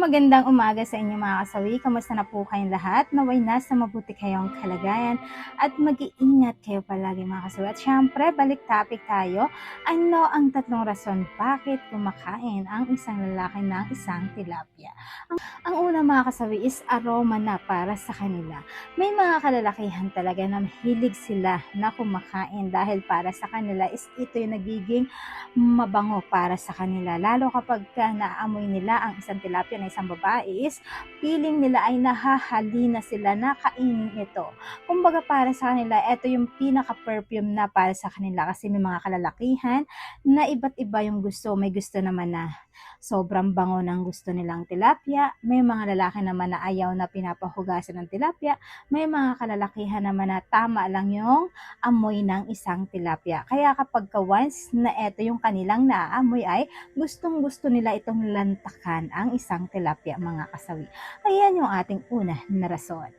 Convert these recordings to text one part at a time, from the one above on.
magandang umaga sa inyo mga kasawi. Kamusta na po kayong lahat? Naway nasa mabuti kayong kalagayan at mag-iingat kayo palagi mga kasawi. At syempre, balik topic tayo. Ano ang tatlong rason bakit kumakain ang isang lalaki ng isang tilapia? Ang, ang una mga kasawi is aroma na para sa kanila. May mga kalalakihan talaga na mahilig sila na kumakain dahil para sa kanila is ito yung nagiging mabango para sa kanila. Lalo kapag ka naamoy nila ang isang tilapia ng isang babae is feeling nila ay nahahali na sila na kainin ito. Kumbaga para sa kanila, ito yung pinaka-perfume na para sa kanila kasi may mga kalalakihan na iba't iba yung gusto. May gusto naman na sobrang bango ng gusto nilang tilapia. May mga lalaki naman na ayaw na pinapahugasan ng tilapia. May mga kalalakihan naman na tama lang yung amoy ng isang tilapia. Kaya kapag ka once na ito yung kanilang naaamoy ay gustong gusto nila itong lantakan ang isang tilapia mga kasawi. Ayan yung ating una na rason.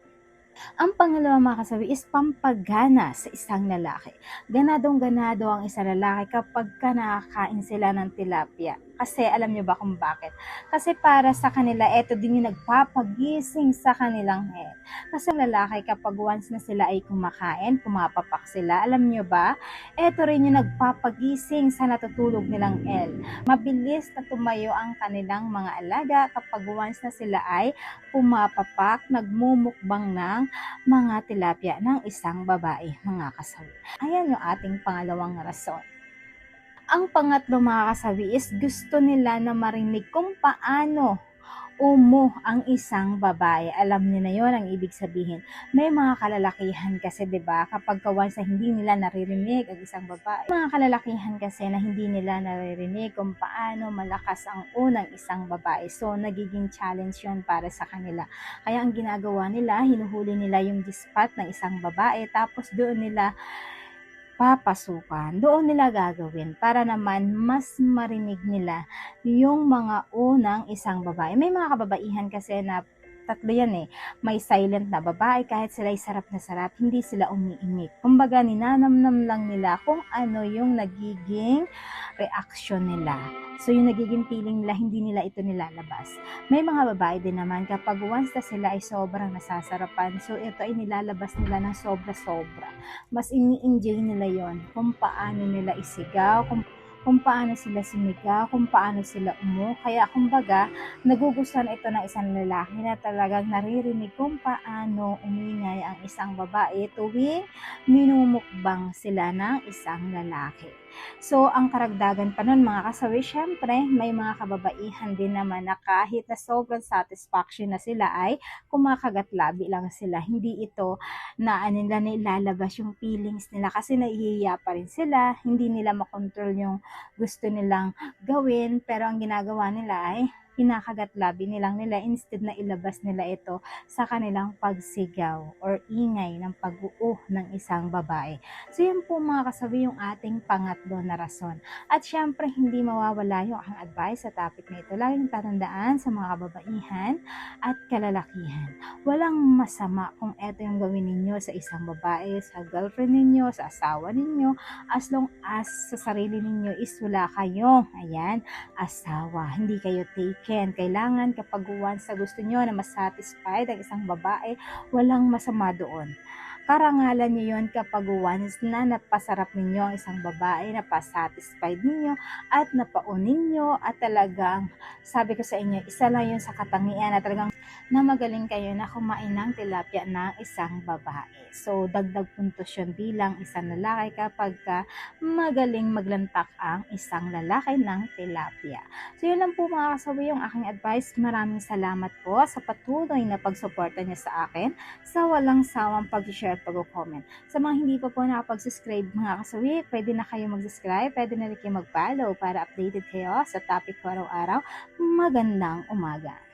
Ang pangalawa mga kasawi is pampagana sa isang lalaki. Ganadong ganado ang isang lalaki kapag ka nakakain sila ng tilapia. Kasi alam niyo ba kung bakit? Kasi para sa kanila, ito din yung nagpapagising sa kanilang head. Kasi lalaki kapag once na sila ay kumakain, pumapapak sila, alam niyo ba? Ito rin yung nagpapagising sa natutulog nilang L. Mabilis na tumayo ang kanilang mga alaga kapag once na sila ay pumapapak, nagmumukbang ng mga tilapia ng isang babae, mga kasawi. Ayan yung ating pangalawang rason. Ang pangatlo mga kasawi is gusto nila na marinig kung paano umo ang isang babae. Alam niyo na yon ang ibig sabihin. May mga kalalakihan kasi 'di ba kapag kawan sa hindi nila naririnig ang isang babae. Mga kalalakihan kasi na hindi nila naririnig kung paano malakas ang unang isang babae. So nagiging challenge yon para sa kanila. Kaya ang ginagawa nila, hinuhuli nila yung dispat ng isang babae tapos doon nila papasukan, doon nila gagawin para naman mas marinig nila yung mga unang isang babae. May mga kababaihan kasi na tatlo yan eh. May silent na babae kahit sila ay sarap na sarap, hindi sila umiimik. Kumbaga, ninanamnam lang nila kung ano yung nagiging reaction nila. So, yung nagiging feeling nila, hindi nila ito nilalabas. May mga babae din naman, kapag once na sila ay sobrang nasasarapan, so ito ay nilalabas nila ng sobra-sobra. Mas ini-enjoy nila yon kung paano nila isigaw, kung kung paano sila sumigaw, kung paano sila umu. Kaya kumbaga, nagugustuhan ito ng isang lalaki na talagang naririnig kung paano umingay ang isang babae tuwing minumukbang sila ng isang lalaki. So, ang karagdagan pa nun mga kasawi, syempre, may mga kababaihan din naman na kahit na sobrang satisfaction na sila ay kumakagat labi lang sila. Hindi ito na ano nila na ilalabas yung feelings nila kasi nahihiya pa rin sila, hindi nila makontrol yung gusto nilang gawin, pero ang ginagawa nila ay kinakagat labi nilang nila instead na ilabas nila ito sa kanilang pagsigaw or ingay ng pag-uo ng isang babae. So yun po mga kasabi yung ating pangatlo na rason. At syempre hindi mawawala yung aking advice sa topic na ito. Laging tatandaan sa mga kababaihan at kalalakihan. Walang masama kung ito yung gawin ninyo sa isang babae, sa girlfriend ninyo, sa asawa ninyo, as long as sa sarili ninyo is wala kayong, ayan, asawa. Hindi kayo taken. Kailangan kapag once sa gusto nyo na masatisfied ang isang babae, walang masama doon. Karangalan niyo yon kapag once na napasarap ninyo ang isang babae, napasatisfied ninyo at napaunin nyo at talagang sabi ko sa inyo, isa lang yun sa katangian na talagang na magaling kayo na kumain ng tilapia ng isang babae. So, dagdag puntos yun bilang isang lalaki kapag ka magaling maglantak ang isang lalaki ng tilapia. So, yun lang po mga kasawi yung aking advice. Maraming salamat po sa patuloy na pagsuporta niyo sa akin sa walang sawang pag-share at pag-comment. Sa mga hindi pa po nakapag-subscribe mga kasawi, pwede na kayo mag-subscribe, pwede na rin kayo mag-follow para updated kayo sa topic ko araw-araw. Magandang umaga!